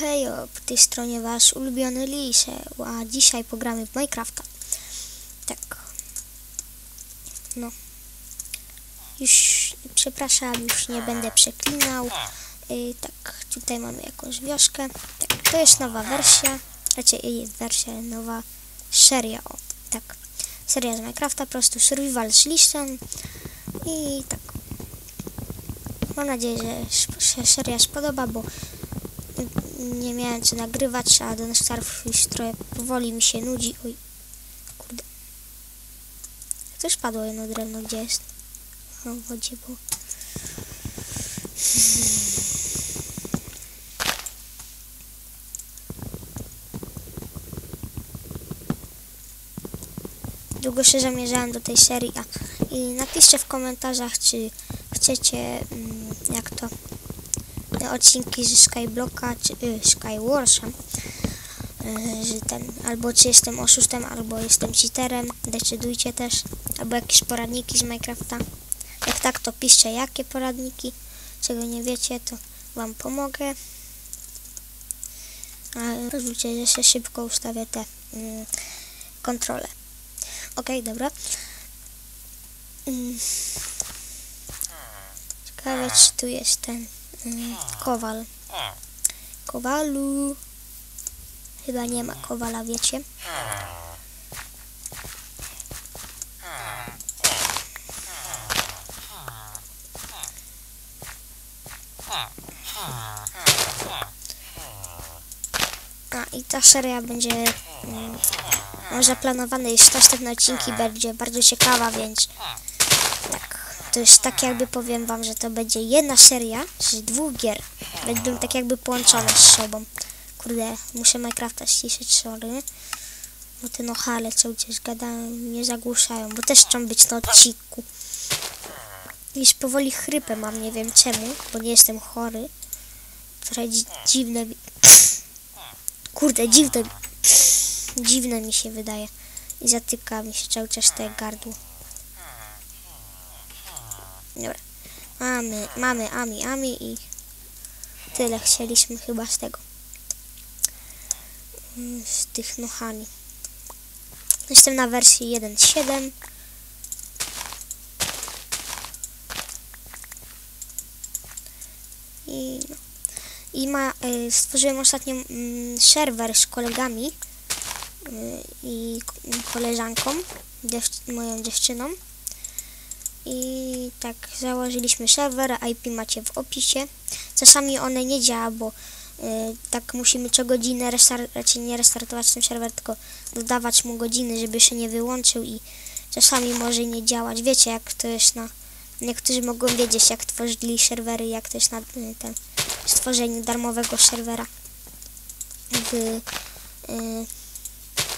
hejo, po tej stronie wasz ulubiony Lisze, a dzisiaj pogramy w Minecrafta. Tak. No. Już, przepraszam, już nie będę przeklinał. Y, tak, tutaj mamy jakąś wioskę. Tak, to jest nowa wersja. Raczej jest wersja, nowa seria, o, tak. Seria z Minecrafta, po prostu survival z. I tak. Mam nadzieję, że się seria spodoba, bo nie miałem co nagrywać, a do starów już trochę powoli mi się nudzi. Oj, kurde. Też padło jedno drewno, gdzie jest? No, w wodzie było. Długo się zamierzałem do tej serii, a i napiszcie w komentarzach, czy chcecie, mm, jak to, odcinki ze Skyblocka, czy y, y, że ten, albo czy jestem oszustem, albo jestem cheaterem, decydujcie też, albo jakieś poradniki z Minecrafta. Jak tak, to piszcie jakie poradniki, czego nie wiecie, to wam pomogę. A pozwólcie, że się szybko ustawię te mm, kontrole. Okej, dobra. Mm. Ciekawe, czy tu jest ten kowal. Kowalu. Chyba nie ma kowala, wiecie? A i ta seria będzie mm, no, zaplanowane jest następne odcinki będzie bardzo ciekawa, więc to jest tak jakby powiem wam, że to będzie jedna seria z dwóch gier. Będą tak jakby połączone z sobą. Kurde, muszę Minecrafta ściszyć, sorry. Bo te nohale cały czas gadają, mnie zagłuszają, bo też chcą być na odcinku. Już powoli chrypę mam, nie wiem czemu, bo nie jestem chory. Trochę dzi dziwne mi... Kurde, dziwne... Dziwne mi się wydaje. I zatyka mi się cały czas te gardło. Dobra. Mamy, mamy Ami, Ami i tyle chcieliśmy chyba z tego. Mm, Z tych nochami. Jestem na wersji 1.7. I, no. I ma, y, stworzyłem ostatnio mm, serwer z kolegami y, i koleżanką, dziew- moją dziewczyną. I tak założyliśmy serwer, IP macie w opisie. Czasami one nie działa, bo y, tak musimy co godzinę restart, raczej nie restartować ten serwer, tylko dodawać mu godziny, żeby się nie wyłączył i czasami może nie działać. Wiecie jak to jest na... Niektórzy mogą wiedzieć jak tworzyli serwery, jak to jest na y, ten stworzeniu darmowego serwera w y,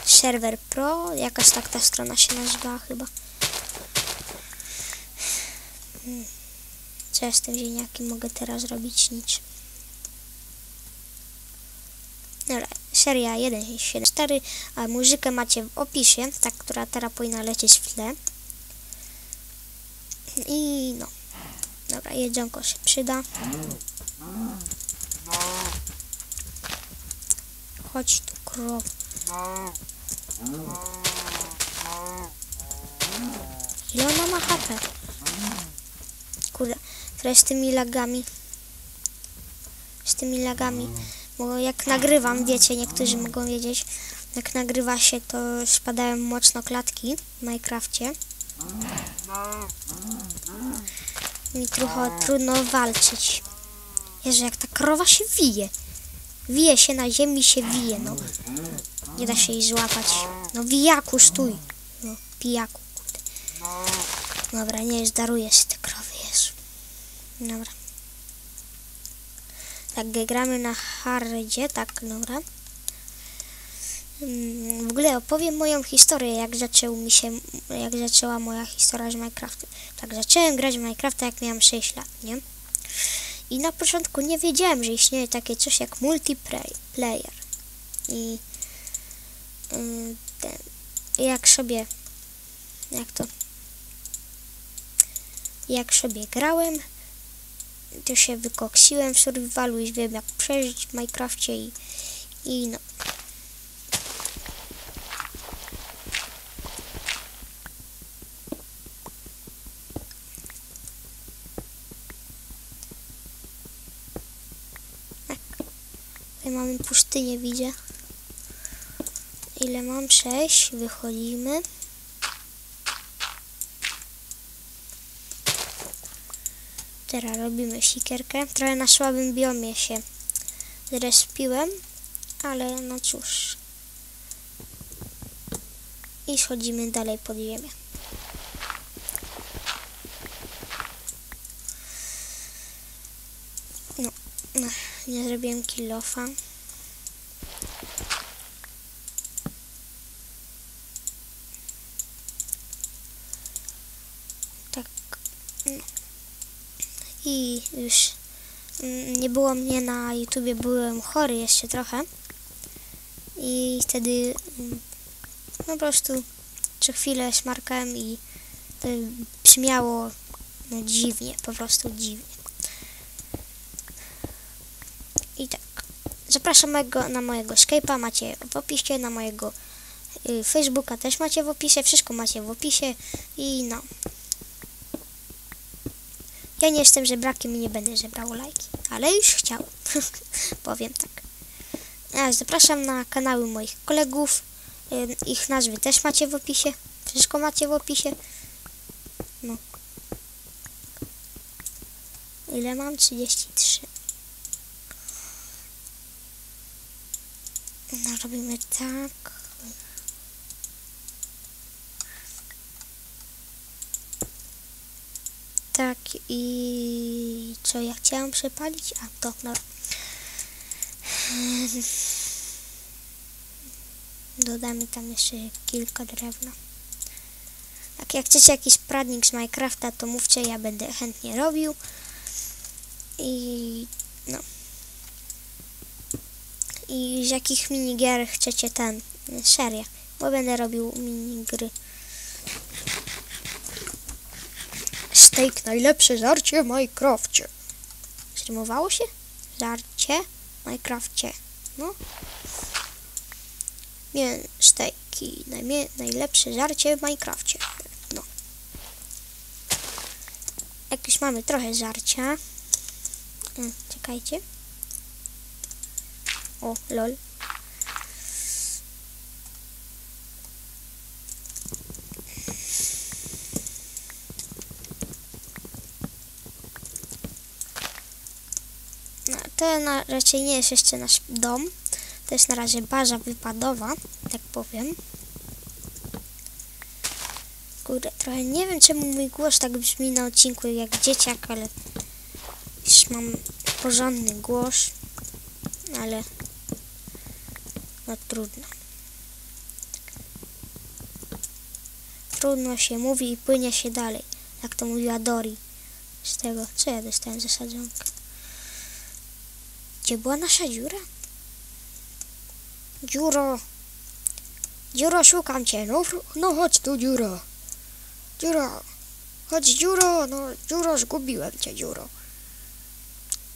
serwer pro, jakaś tak ta strona się nazywa chyba. Hmm. Co ja z tym ziemniakiem mogę teraz robić? Nic. Dobra, seria 1.7.4, a muzykę macie w opisie, ta, która teraz powinna lecieć w tle. I no. Dobra, jedzonko się przyda. Chodź tu, krow. Ile ona ma HP? Kurde, teraz z tymi lagami. Z tymi lagami. Bo jak nagrywam, wiecie, niektórzy mogą wiedzieć, jak nagrywa się, to spadają mocno klatki w Minecrafcie. Mi trochę trudno walczyć. Jezu, jak ta krowa się wije. Wije się na ziemi, się wije, no. Nie da się jej złapać. No wijaku, stój. No, pijaku, kurde. Dobra, nie, zdaruję te krowy, Jezu. Dobra. Tak, gramy na hardzie, tak, dobra. Mm, W ogóle opowiem moją historię, jak zaczął mi się, jak zaczęła moja historia z Minecraftem. Tak, zacząłem grać w Minecrafta, jak miałem 6 lat, nie? I na początku nie wiedziałem, że istnieje takie coś jak multiplayer. I y, ten, jak sobie, jak to, jak sobie grałem, to się wykoksiłem w survivalu i wiem jak przeżyć w Minecrafcie i, i no. Tutaj mamy pustynię, widzę. Ile mam? Sześć. Wychodzimy. Teraz robimy sikierkę. Trochę na słabym biomie się zrespiłem, ale no cóż. I schodzimy dalej pod ziemię. No, nie zrobiłem kilofa. I już nie było mnie na YouTubie, byłem chory jeszcze trochę. I wtedy mm, no po prostu co chwilę smarkałem i to brzmiało no, dziwnie, po prostu dziwnie. I tak. Zapraszam mojego, na mojego Skype'a, macie w opisie, na mojego y, Facebooka też macie w opisie, wszystko macie w opisie i no. Ja nie jestem żebrakiem i nie będę żebrał lajki, ale już chciałem, powiem tak. A zapraszam na kanały moich kolegów, ich nazwy też macie w opisie, wszystko macie w opisie. No. Ile mam? 33. No, robimy tak. Tak i co ja chciałam przepalić? A to no. Dodamy tam jeszcze kilka drewna. Tak, jak chcecie jakiś pradnik z Minecrafta, to mówcie, ja będę chętnie robił. I no. I z jakich minigier chcecie ten serię, bo będę robił minigry. Steak najlepsze żarcie w Minecrafcie. Zrymowało się? Żarcie w Minecrafcie. No. Najmie, najlepsze żarcie w Minecrafcie. No. Jak już mamy trochę żarcia. Mm, czekajcie. O, lol. No, to na, raczej nie jest jeszcze nasz dom. To jest na razie baza wypadowa, tak powiem. Kurde, trochę nie wiem czemu mój głos tak brzmi na odcinku jak dzieciak, ale już mam porządny głos, ale no trudno. Trudno się mówi i płynie się dalej, jak to mówiła Dori. Z tego, co ja dostałem za sadzonkę? Gdzie była nasza dziura? Dziuro! Dziuro, szukam cię. No, no chodź tu, dziuro. Dziuro! Chodź, dziuro! No, dziuro, zgubiłem cię, dziuro.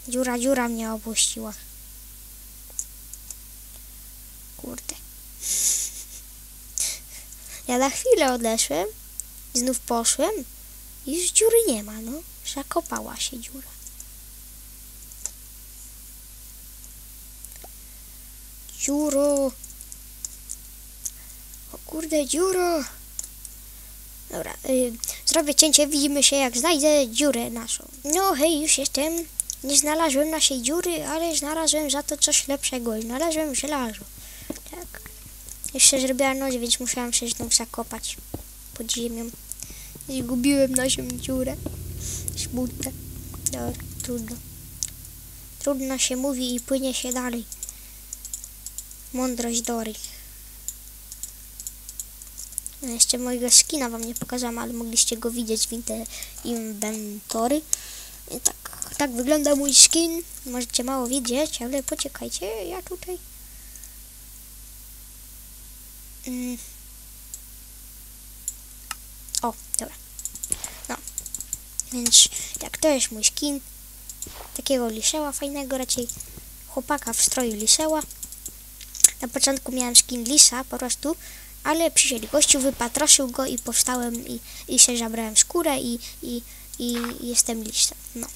Dziura, dziura mnie opuściła. Kurde. Ja na chwilę odeszłem, znów poszłem i już dziury nie ma, no. Zakopała się dziura. Dziuro! O kurde, dziuro! Dobra, y, zrobię cięcie, widzimy się jak znajdę dziurę naszą. No hej, już jestem. Nie znalazłem naszej dziury, ale znalazłem za to coś lepszego. Znalazłem żelazo. Tak. Jeszcze zrobiła noc, więc musiałam się znów zakopać pod ziemią. Zgubiłem naszą dziurę. Smutne. Dobra, trudno. Trudno się mówi i płynie się dalej. Mądrość Dory. No, Jeszcze mojego skina wam nie pokazałam, ale mogliście go widzieć w inwentory. I tak, tak wygląda mój skin. Możecie mało widzieć, ale poczekajcie, ja tutaj... Mm. O, dobra. No. Więc tak, to jest mój skin. takiego liseła fajnego, raczej chłopaka w stroju liseła. Na początku miałem skin lisa po prostu, ale przyszedł gościu, wypatroszył go i powstałem i, i się zabrałem skórę i, i, i jestem lisem. No.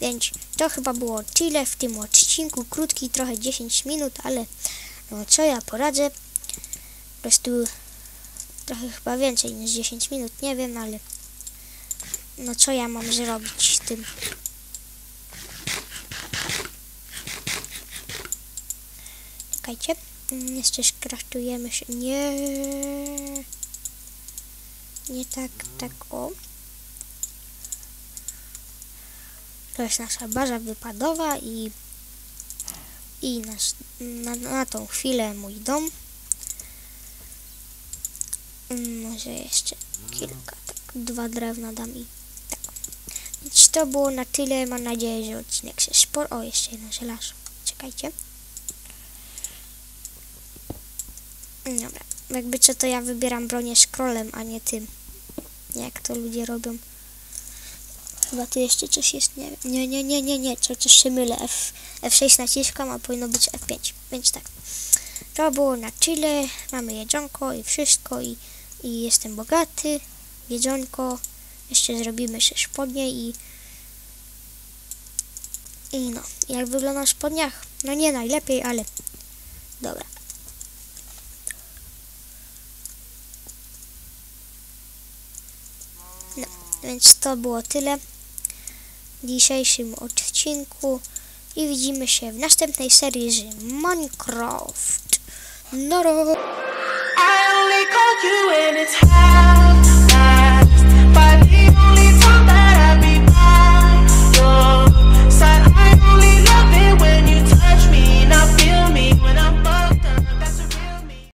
Więc to chyba było tyle w tym odcinku. Krótki, trochę 10 minut, ale no co ja poradzę. Po prostu trochę chyba więcej niż 10 minut, nie wiem, ale no co ja mam zrobić z tym. Czekajcie, Mm, jeszcze skraftujemy się. Nie. Nie tak, tak o. To jest nasza baza wypadowa i i nas, na, na tą chwilę mój dom. Mm, Może jeszcze kilka, tak, dwa drewna dam i tak. Więc to było na tyle. Mam nadzieję, że odcinek się sporo. O, jeszcze jedno żelazo. Czekajcie. Dobra. Jakby co, to ja wybieram bronię scrollem, a nie tym. Jak to ludzie robią. Chyba tu jeszcze coś jest, nie. Nie, nie, nie, nie, nie, co, coś się mylę. F, F6 naciskam, a powinno być F5. Więc tak. To było na tyle. Mamy jedzonko i wszystko i, i jestem bogaty. Jedzonko. Jeszcze zrobimy się spodnie i i no. Jak wygląda w spodniach? No nie najlepiej, ale dobra. Więc to było tyle w dzisiejszym odcinku i widzimy się w następnej serii z Minecraft. Noro!